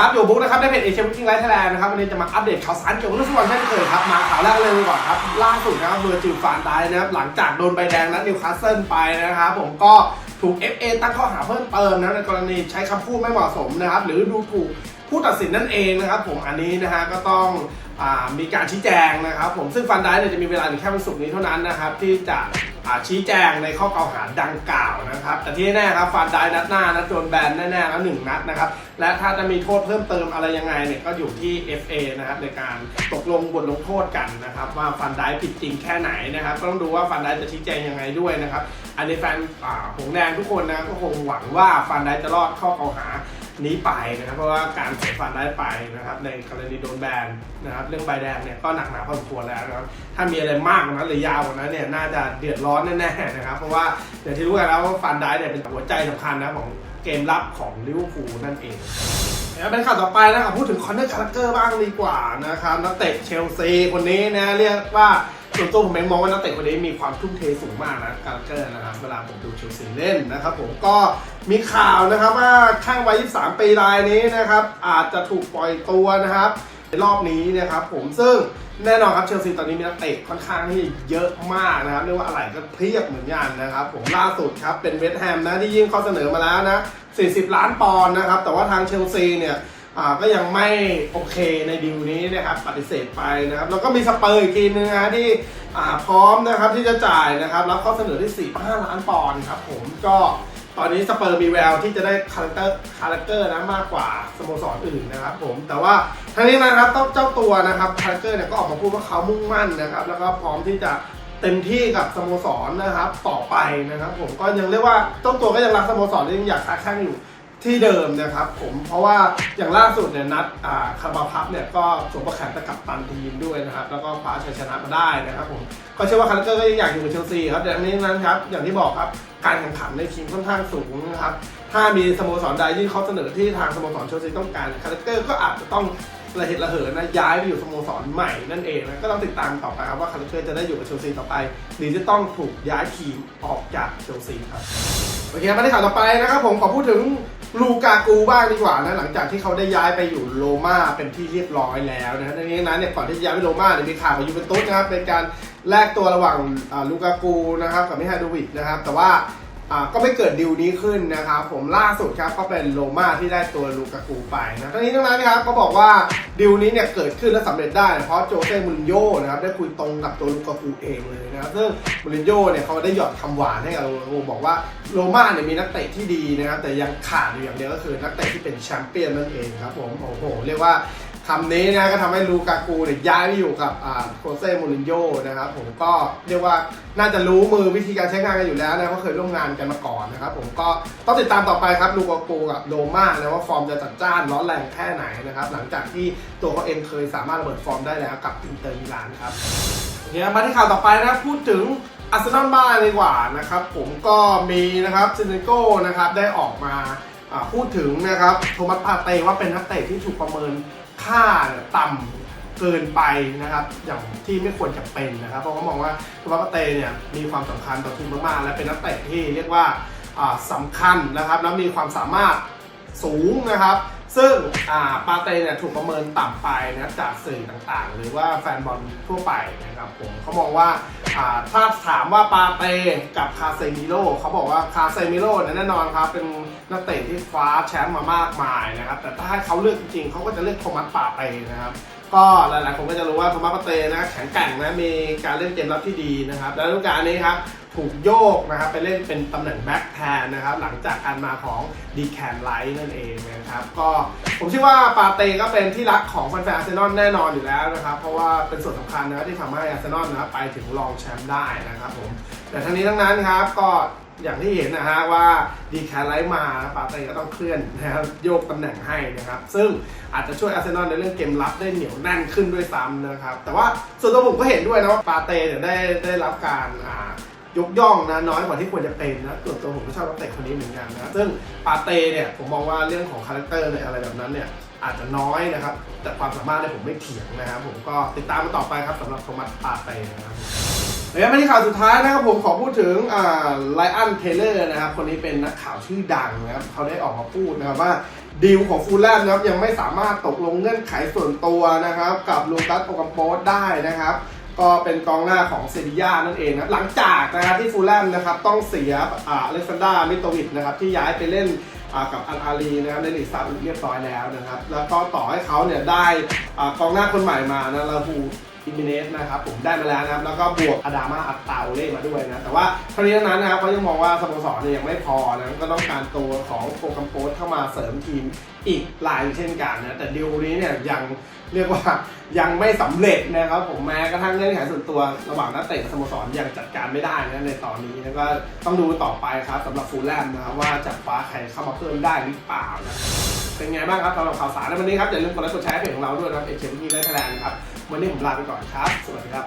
ครับอยู่บุ๊กนะครับในเพจเอเชียบุ๊กิ้งไลท์ไทยแลนด์นะครับวันนี้จะมาอัปเดตข่าวสารเกี่ยวกับเรื่องฟุตบอลเช่นเคยครับมาข่าวแรกเลยดีกว่อนครับล่าสุดนะครับเบอร์จิลฟานไดนะครับหลังจากโดนใบแดงนัดนิวคาสเซิลไปนะครับผมก็ถูก FA ตั้งข้อหาเพิ่มเติมนะในกรณีใช้คำพูดไม่เหมาะสมนะครับหรือดูถูกผู้ตัดสินนั่นเองนะครับผมอันนี้นะฮะก็ต้องอมีการชี้แจงนะครับผมซึ่งฟันไดเนี่ยจะมีเวลาถึงแค่วันศุกร์นี้เท่านั้นนะครับที่จะ ชี้แจงในข้อกล่าวหาดังกล่าวนะครับ แต่ที่แน่ครับฟันไดนัดหน้านัดโดนแบนแน่ๆแล้วหนึ่งนัดนะครับ และถ้าจะมีโทษเพิ่มเติมอะไรยังไงเนี่ยก็อยู่ที่ FA นะครับในการตกลงบทลงโทษกันนะครับว่าฟันได้ผิดจริงแค่ไหนนะครับก็ต้องดูว่าฟันได้จะชี้แจงยังไงด้วยนะครับอันนี้แฟนหงแดงทุกคนนะก็คงหวังว่าฟันได้จะรอดข้อกล่าวหา นี้ไปนะครับ เพราะว่าการเสียฟันได้ไปนะครับ ในกรณีโดนแบนนะครับ เรื่องใบแดงเนี่ยก็หนักหนาพอสมควรแล้วนะครับ ถ้ามีอะไรมากกว่านั้นหรือยาวกว่านั้นเนี่ยน่าจะเดือดร้อนแน่ๆนะครับ เพราะว่าอย่างที่รู้กันแล้วว่าฟันได้เนี่ยเป็นหัวใจสำคัญนะของเกมรับของลิเวอร์พูลนั่นเองแล้วเป็นข่าวต่อไปนะครับพูดถึงคอนเนอร์คาร์เกอร์บ้างดีกว่านะครับนักเตะเชลซีคนนี้นะเรียกว่า ส่วนตัวผมเองมองว่านักเตะคนนี้มีความทุ่มเทสูงมากนะคาร์เกอร์นะครับเวลาผมดูเชลซีเล่นนะครับผมก็มีข่าวนะครับว่าข้างวัย 23 ปีรายนี้นะครับอาจจะถูกปล่อยตัวนะครับในรอบนี้นะครับผมซึ่งแน่นอนครับเชลซีตอนนี้มีนักเตะค่อนข้างที่เยอะมากนะครับเรียกว่าอะไรก็เพียบเหมือนกันนะครับผมล่าสุดครับเป็นเวสต์แฮมนะที่ยื่นข้อเสนอมาแล้วนะ 40 ล้านปอนด์นะครับแต่ว่าทางเชลซีเนี่ย ก็ยังไม่โอเคในดีลนี้นะครับปฏิเสธไปนะครับแล้วก็มีสเปอร์อีกทีนึงนะที่พร้อมนะครับที่จะจ่ายนะครับรับข้อเสนอที่ 45 ล้านปอนด์ครับผมก็ตอนนี้สเปอร์มีแววที่จะได้คาแรคเตอร์คาแรคเตอร์นะมากกว่าสโมสรอื่นนะครับผมแต่ว่าทั้งนี้นะครับต้องเจ้าตัวนะครับคาแรคเตอร์เนี่ยก็ออกมาพูดว่าเขามุ่งมั่นนะครับแล้วก็พร้อมที่จะเต็มที่กับสโมสรนะครับต่อไปนะครับ ผมก็ยังเรียกว่าเจ้าตัวก็ยังรักสโมสรและยังอยากค้าแข่งอยู่ ที่เดิมนะครับผมเพราะว่าอย่างล่าสุดเนี่ยนัดอ่าคาร์บาพับเนี่ยก็สวมประแขนตะกับตันทีมด้วยนะครับแล้วก็คว้าชัยชนะมาได้นะครับผมก็เชื่อว่าคาร์เกอร์ก็ยังอยากอยู่กับเชลซีครับแต่ทั้งนี้นั้นครับอย่างที่บอกครับการแข่งขันในทีมค่อนข้างสูงนะครับถ้ามีสโมสรใดยื่นข้อเสนอที่ทางสโมสรเชลซีต้องการคาร์เกอร์ก็อาจจะต้อง ระเหตุระเหินนะย้ายไปอยู่สโมสรใหม่นั่นเองนะก็ต้องติดตามต่อไปครับว่าคาร์เกอร์จะได้อยู่กับเชลซีต่อไป หรือจะต้องถูกย้ายทีมออกจากเชลซีครับโอเคมาที่ข่าวต่อไปนะครับผมขอพูดถึงลูกากูบ้างดีกว่านะหลังจากที่เขาได้ย้ายไปอยู่โรม่าเป็นที่เรียบร้อยแล้วนะดังนี้นั้นเนี่ยก่อนที่จะย้ายไปโรม่าเนี่ยมีข่าวกับยูเวนตุสนะครับเป็นการแลกตัวระหว่างลูกากูนะครับกับมิฮาโดวิชนะครับแต่ว่า ก็ไม่เกิดดีลนี้ขึ้นนะครับผมล่าสุดครับก็เป็นโรม่าที่ได้ตัวลูกากูไปนะทั้งนี้ทั้งนั้นนะครับก็บอกว่าดีลนี้เนี่ยเกิดขึ้นและสำเร็จได้ เพราะโจเซ่มูรินโญ่นะครับได้คุยตรงกับตัวลูกากูเองเลยนะครับซึ่งมูรินโญ่เนี่ยเขาได้หยอดคำหวานให้กับโรมากูบอกว่าโรม่าเนี่ยมีนักเตะที่ดีนะครับแต่ยังขาดอยู่อย่างเดียวก็คือนักเตะที่เป็นแชมเปี้ยนนั่นเองครับผมโอ้โหเรียกว่า คำนี้นะก็ทำให้ลูกากูเนี่ยย้ายไปอยู่กับโคเซ่มูรินโญ่นะครับผมก็เรียกว่าน่าจะรู้มือวิธีการใช้งานกันอยู่แล้วนะเพราะเคยร่วมงานกันมาก่อนนะครับผมก็ต้องติดตามต่อไปครับลูกากูกับโรม่านะว่าฟอร์มจะจัดจ้านร้อนแรงแค่ไหนนะครับหลังจากที่ตัวเขาเองเคยสามารถระเบิดฟอร์มได้แล้วกับอินเตอร์มิลานครับโอเคมาที่ข่าวต่อไปนะพูดถึงอาร์เซนอลบ้างดีกว่านะครับผมก็มีนะครับซินโก้นะครับได้ออกมา พูดถึงนะครับโทมัสปาเต้ว่าเป็นนักเตะที่ถูกประเมินค่าต่ำเกินไปนะครับ อย่างที่ไม่ควรจะเป็นนะครับ เพราะเขามองว่าตัวปาเต้เนี่ยมีความสำคัญต่อทีมมากๆและเป็นนักเตะที่เรียกว่าอ่าสำคัญนะครับแล้วมีความสามารถสูงนะครับ ซึ่งปาเต้เนี่ยถูกประเมินต่ำไปนะจากสื่อต่างๆ หรือว่าแฟนบอลทั่วไปนะครับผมเขามองว่า อ่าถ้าถามว่าปาเต้กับคาเซมิโลเขาบอกว่าคาเซมิโลเนี่ยแน่นอนครับ เป็นนักเตะที่คว้าแชมป์มามากมายนะครับ แต่ถ้าให้เขาเลือกจริงๆเขาก็จะเลือกโทมัสปาเต้นะครับก็หลายๆคนก็จะรู้ว่าโทมัสปาเต้นะแข็งแกร่งนะมีการเล่นเกมรับที่ดีนะครับ แล้วฤดูกาลนี้ครับถูกโยกนะครับไปเล่นเป็นตำแหน่งแบ็คแทนนะครับหลังจากการมาของดีแคนไลท์นั่นเองนะครับก็ผมเชื่อว่าปาเต้ก็เป็นที่รักของแฟนๆอาร์เซนอลแน่นอนอยู่แล้วนะครับเพราะว่าเป็นส่วนสำคัญนะที่ทำให้อาร์เซนอลนะครับไปถึงรองแชมป์ได้นะครับผมแต่ทั้งนี้ทั้งนั้นครับก็อย่างที่เห็นนะฮะว่าดีแคร์ไลท์มาปาเต้ก็ต้องเคลื่อนนะครับโยกตำแหน่งให้นะครับซึ่งอาจจะช่วยอาร์เซนอลในเรื่องเกมรับได้เหนียวแน่นขึ้นด้วยซ้ำนะครับแต่ว่าส่วนตัวผมก็เห็นด้วยนะว่าปาเต้เนี่ยได้ได้รับการอ่า ยกย่องนะน้อยกว่าที่ควรจะเป็นนะส่วนตัวผมก็ชอบนักเตะคนนี้เหมือนกันนะซึ่งปาเต้เนี่ยผมมองว่าเรื่องของคาแรคเตอร์อะไรแบบนั้นเนี่ยอาจจะน้อยนะครับ แต่ความสามารถเนี่ยผมไม่เถียงนะครับผมก็ติดตามมาต่อไปครับสำหรับโทมัสปาเต้นะครับแล้วมาที่ข่าวสุดท้ายนะครับผมขอพูดถึงไลอันเทเลอร์นะครับคนนี้เป็นนักข่าวชื่อดังนะครับเขาได้ออกมาพูดนะครับว่าดีลของฟูลแลมนะครับยังไม่สามารถตกลงเงื่อนไขส่วนตัวนะครับ กับลูกัสโอกัมโปสได้นะครับ ก็เป็นกองหน้าของเซบีย่านั่นเองนะหลังจากนะครับที่ฟูลแลมนะครับต้องเสียอ่าเล็กซานดรามิโตวิชนะครับที่ย้ายไปเล่นอ่ากับอัลอาลีนะครับในลีกซาอุดเรียบร้อยแล้วนะครับ แล้วก็ต่อให้เขาเนี่ยได้อ่ากองหน้าคนใหม่มานะลาฮูอิมิเนสนะครับผมได้มาแล้วนะครับ แล้วก็บวกอาดามาอัตตาโอเล่มาด้วยนะ แต่ว่าทั้งนี้ทั้งนั้นนะครับเขายังมองว่าสโมสรเนี่ยยังไม่พอนะก็ต้องการตัวของโปรแกรมโพสเข้ามาเสริมทีมอีกรายเช่นกันนะแต่ดีลนี้เนี่ยยังเรียกว่ายังไม่สำเร็จนะครับผมแม้กระทั่งเงื่อนไขส่วนตัวระหว่างนักเตะสโมสรยังจัดการไม่ได้นะในตอนนี้แล้วก็ต้องดูต่อไปครับสำหรับฟูลแลมนะครับว่าจะคว้าใครเข้ามาเพิ่มได้หรือเปล่านะเป็นไงบ้างครับสำหรับข่าวสารในวันนี้ครับอย่าลืมกดไลค์กดแชร์เพจของเราด้วยนะครับเอเชียที่ได้แถลงครับวันนี้ผมลาไปก่อนครับ สวัสดีครับ